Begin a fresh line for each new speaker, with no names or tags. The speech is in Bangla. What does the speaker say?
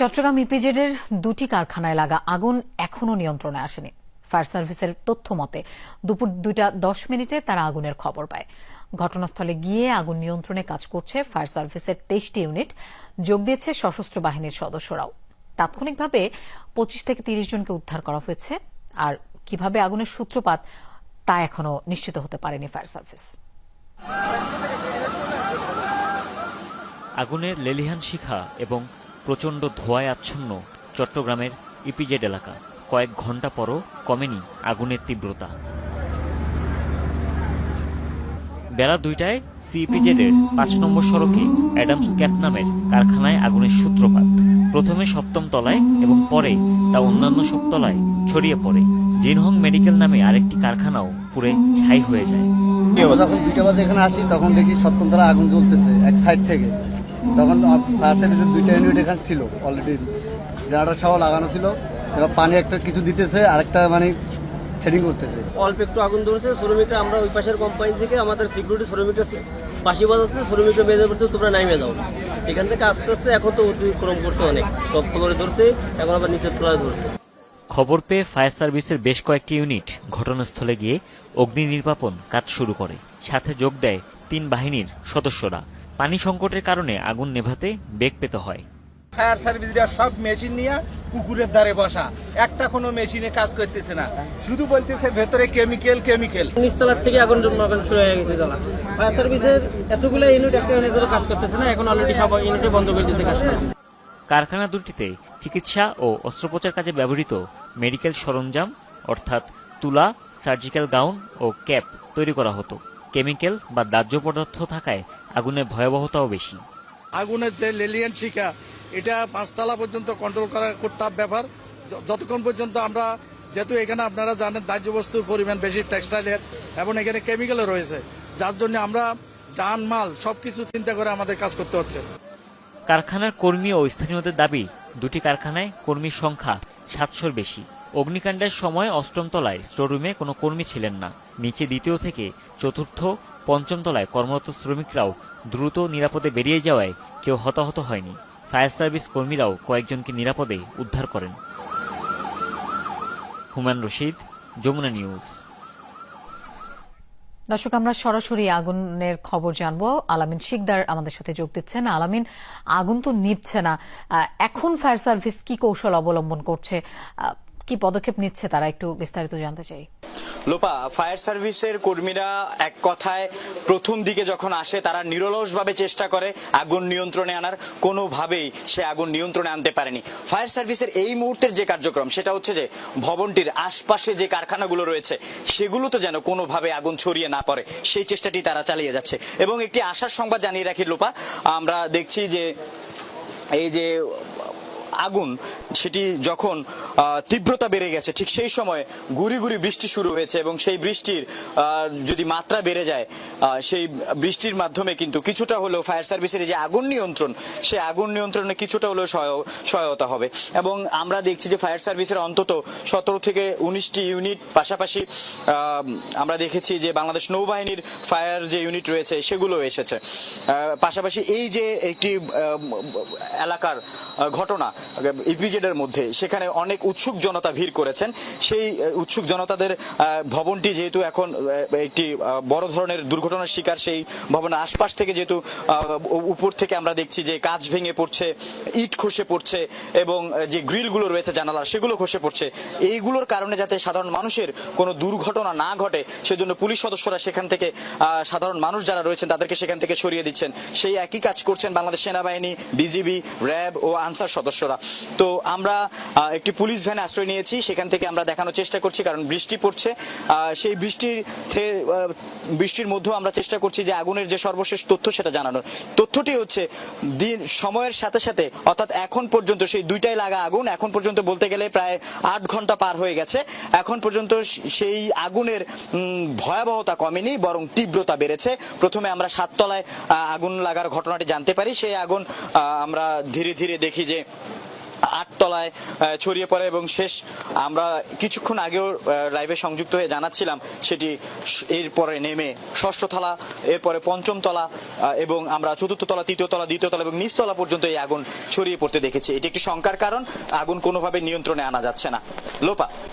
চট্টগ্রাম ইপিজেডের দুটি কারখানায় লাগা আগুন এখনও নিয়ন্ত্রণে আসেনি। ফায়ার সার্ভিসের তথ্য মতে, দুপুর দুইটা দশ মিনিটে তারা আগুনের খবর পায়। ঘটনাস্থলে গিয়ে আগুন নিয়ন্ত্রণে কাজ করছে ফায়ার সার্ভিসের তেইশটি ইউনিট, যোগ দিয়েছে সশস্ত্র বাহিনীর সদস্যরাও। তাৎক্ষণিকভাবে পঁচিশ থেকে তিরিশ জনকে উদ্ধার করা হয়েছে। আর কীভাবে আগুনের সূত্রপাত, তা এখনও নিশ্চিত হতে পারেনি ফায়ার সার্ভিস।
আগুনের লেলিহান শিখা এবং প্রচণ্ড ধোঁয়ায় আচ্ছন্ন চট্টগ্রামের ইপিজেড এলাকা। কয়েক ঘণ্টা পরও কমেনি আগুনের তীব্রতা। বেলা দুইটায় সিইপিজেডের পাঁচ নম্বর সড়কে অ্যাডামস ক্যাপ নামের কারখানায় আগুনের সূত্রপাত। প্রথমে সপ্তম তলায় এবং পরে তা অন্যান্য সব তলায় ছড়িয়ে পড়ে। জিনহং মেডিকেল নামে আরেকটি কারখানাও পুরে ছাই হয়ে যায়।
যখন দুইটা বাজে এখানে আসি, তখন দেখি সপ্তম তলা আগুন জ্বলতেছে এক সাইড থেকে। তখন সার্ভিসের দুইটা ইউনিট এখানে ছিল অলরেডি জেনারেটর সহ লাগানো ছিল এবার পানি একটা কিছু দিতেছে আরেকটা মানে সেটিং করতেছে।
অল্প একটু আগুন ধরেছে শ্রমিকরা আমরা ওই পাশের কোম্পানি থেকে আমাদের সিকিউরিটি শ্রমিকরা পাশি বাজাচ্ছে শ্রমিকরা বেঁধে পড়ছে তোমরা নামিয়ে দাও। এখান থেকে আস্তে আস্তে এখন তো অতিক্রম করছে অনেক। টপ ফ্লোরে ধরছে এখন আবার নিচের তলায় ধরছে।
খবর পেয়ে ফায়ার সার্ভিসের বেশ কয়েকটি ইউনিট ঘটনাস্থলে গিয়ে অগ্নি নির্বাপন কাজ শুরু করে। সাথে যোগ দেয় তিন বাহিনীর সদস্যরা। পানি সংকটের কারণে আগুন নেভাতে বেগ পেতে হয়।
ফায়ার সার্ভিসরা সব মেশিন নিয়ে পুকুরের ধারে বসা। একটা কোনো মেশিনে কাজ করতেছে না। শুধু বলতেছে ভেতরে কেমিক্যাল কেমিক্যাল
নিচতলার থেকে আগুন আগুন শুরু হয়ে গেছে জ্বলা। ফায়ার সার্ভিসের এতগুলো ইউনিট একটা ইউনিট কাজ করতেছে না এখন অলরেডি সব ইউনিটে বন্ধ করে দিয়েছে কাজ
কারখানা দুটিতে চিকিৎসা ও অস্ত্রোপচার কাজে ব্যবহৃত মেডিকেল সরঞ্জাম অর্থাৎ তুলা সার্জিক্যাল গাউন ও ক্যাপ তৈরি করা হতো। কেমিক্যাল বা দাহ্য পদার্থ থাকায় আগুনের ভয়াবহতাও বেশি।
আগুনের যে লেলিয়ান শিখা এটা পাঁচতলা পর্যন্ত কন্ট্রোল করা খুব টাফ ব্যাপার। যতক্ষণ পর্যন্ত আমরা যেহেতু এখানে আপনারা জানেন দাহ্য বস্তুর পরিমাণ বেশি টেক্সটাইলের এবং এখানে কেমিক্যালও রয়েছে যার জন্য আমরা যান মাল সবকিছু চিন্তা করে আমাদের কাজ করতে হচ্ছে।
কারখানার কর্মী ও স্থানীয়দের দাবি দুটি কারখানায় কর্মীর সংখ্যা সাতশোর বেশি। অগ্নিকাণ্ডের সময় অষ্টম তলায় স্টোররুমে কোনো কর্মী ছিলেন না। নিচে দ্বিতীয় থেকে চতুর্থ পঞ্চম তলায় কর্মরত শ্রমিকরাও দ্রুত নিরাপদে বেরিয়ে যাওয়ায় কেউ হতাহত হয়নি। ফায়ার সার্ভিস কর্মীরাও কয়েকজনকে নিরাপদে উদ্ধার করেন। হুমায়ুন রশিদ, যমুনা নিউজ।
দর্শক, আমরা সরাসরি আগুনের খবর জানব। আলামিন শিকদার আমাদের সাথে যোগ দিচ্ছেন। আলামিন, আগুন তো নিচ্ছে না। এখন ফায়ার সার্ভিস কি কৌশল অবলম্বন করছে? কি পদক্ষেপ নিচ্ছে তারা? একটু বিস্তারিত জানতে চাই।
লোপা, ফায়ার সার্ভিসের কর্মীরা এক কথায় প্রথম দিকে যখন আসে, তারা নিরলসভাবে চেষ্টা করে আগুন নিয়ন্ত্রণে আনার। কোনোভাবেই সে আগুন নিয়ন্ত্রণে আনতে পারেনি। ফায়ার সার্ভিসের এই মুহূর্তের যে কার্যক্রম, সেটা হচ্ছে যে ভবনটির আশপাশে যে কারখানাগুলো রয়েছে, সেগুলো তো যেন কোনোভাবে আগুন ছড়িয়ে না পড়ে। সেই চেষ্টাটি তারা চালিয়ে যাচ্ছে। এবং একটি আশার সংবাদ জানিয়ে রাখি, লোপা, আমরা দেখছি যে এই যে আগুন, সেটি যখন তীব্রতা বেড়ে গেছে, ঠিক সেই সময় গুড়ি গুড়ি বৃষ্টি শুরু হয়েছে এবং সেই বৃষ্টির যদি মাত্রা বেড়ে যায় সেই বৃষ্টির মাধ্যমে কিন্তু কিছুটা হলেও ফায়ার সার্ভিসের যে আগুন নিয়ন্ত্রণ সেই আগুন নিয়ন্ত্রণে কিছুটা হলেও সহায়- সহায়তা হবে। এবং আমরা দেখছি যে ফায়ার সার্ভিসের অন্তত সতেরো থেকে উনিশটি ইউনিট পাশাপাশি আমরা দেখেছি যে বাংলাদেশ নৌবাহিনীর ফায়ার যে ইউনিট রয়েছে, সেগুলো এসেছে। পাশাপাশি এই যে একটি এলাকার ঘটনা ইপিজেড এর মধ্যে। সেখানে অনেক উৎসুক জনতা ভিড় করেছেন। সেই উৎসুক জনতাদের ভবনটি যেহেতু এখন একটি বড় ধরনের দুর্ঘটনার শিকার, সেই ভবনের আশপাশ থেকে যেহেতু উপর থেকে আমরা দেখছি যে কাঁচ ভেঙে পড়ছে, ইট খসে পড়ছে এবং যে গ্রিলগুলো রয়েছে জানালার, সেগুলো খসে পড়ছে। এইগুলোর কারণে যাতে সাধারণ মানুষের কোনো দুর্ঘটনা না ঘটে, সেজন্য পুলিশ সদস্যরা সেখান থেকে সাধারণ মানুষ যারা রয়েছেন তাদেরকে সেখান থেকে সরিয়ে দিচ্ছেন। সেই একই কাজ করছেন বাংলাদেশ সেনাবাহিনী বিজিবি র্যাব ও আনসার সদস্যরা। তো আমরা একটি পুলিশ ভ্যানে আশ্রয় নিয়েছি। সেখান থেকে আমরা দেখানোর চেষ্টা করছি, কারণ বৃষ্টি পড়ছে। সেই বৃষ্টির বৃষ্টির মধ্যেও আমরা চেষ্টা করছি যে আগুনের যে সর্বশেষ তথ্য সেটা জানানোর। তথ্যটি হচ্ছে, দিন, সময়ের সাথে সাথে, অর্থাৎ এখন পর্যন্ত সেই দুইটাই লাগা আগুন, এখন পর্যন্ত বলতে গেলে প্রায় আট ঘণ্টা পার হয়ে গেছে। এখন পর্যন্ত সেই আগুনের ভয়াবহতা কমেনি, বরং তীব্রতা বেড়েছে। প্রথমে আমরা সাততলায় আগুন লাগার ঘটনাটি জানতে পারি। সেই আগুন আমরা ধীরে ধীরে দেখি যে আটতলায় ছড়িয়ে পড়ে এবং শেষ আমরা কিছুক্ষণ আগেও লাইভে সংযুক্ত হয়ে জানাচ্ছিলাম সেটি এরপরে নেমে ষষ্ঠ তলা, এরপরে পঞ্চম তলা এবং আমরা চতুর্থ তলা, তৃতীয় তলা, দ্বিতীয় তলা এবং নিচতলা পর্যন্ত এই আগুন ছড়িয়ে পড়তে দেখেছি। এটি একটি শঙ্কার কারণ, আগুন কোনোভাবে নিয়ন্ত্রণে আনা যাচ্ছে না। লোপা।